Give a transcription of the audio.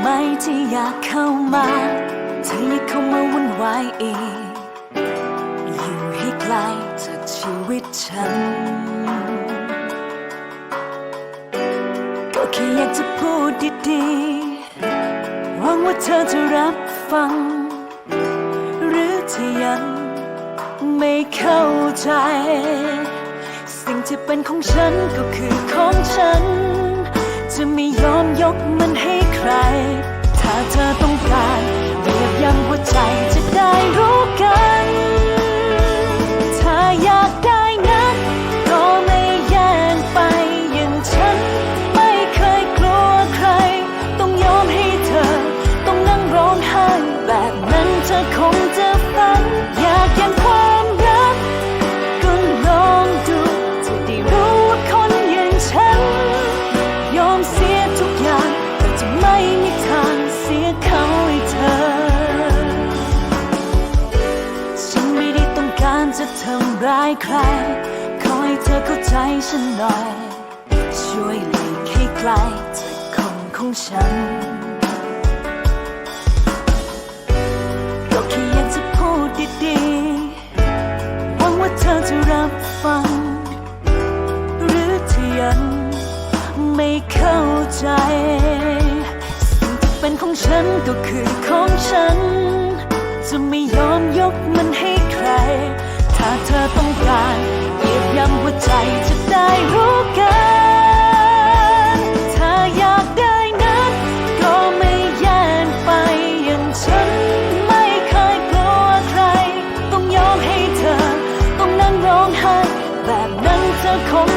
ไหมที่อยากเข้ามาเธออย่าเข้ามาวุ่นวายอีกอยู่ให้ไกลจากชีวิตฉัน ก็แค่อยากจะพูดดีๆหวังว่าเธอจะรับฟัง หรือที่ยังไม่เข้าใจ สิ่งที่เป็นของฉันก็คือของฉัน จะไม่ยอมยกมัน จะไม่มีทางเสียเขาให้เธอ ฉันไม่ได้ต้องการจะทำร้ายใคร ขอให้เธอเข้าใจฉันหน่อย ช่วยหลีกให้ไกลจากคนของฉัน ก็แค่อยากจะพูดดีๆหวังว่าเธอจะรับฟัง หรือที่ยังไม่เข้าใจ เป็นของฉันก็คือของฉัน จะไม่ยอมยกมันให้ใคร ถ้าเธอต้องการเยียบย่ำหัวใจจะได้รู้กันถ้าอยากได้นั้นก็ไม่แย่งไปอย่างฉันไม่เคยกลัวใคร ต้องยอมให้เธอ ต้องนั่งร้องไห้แบบนั้นเธอคง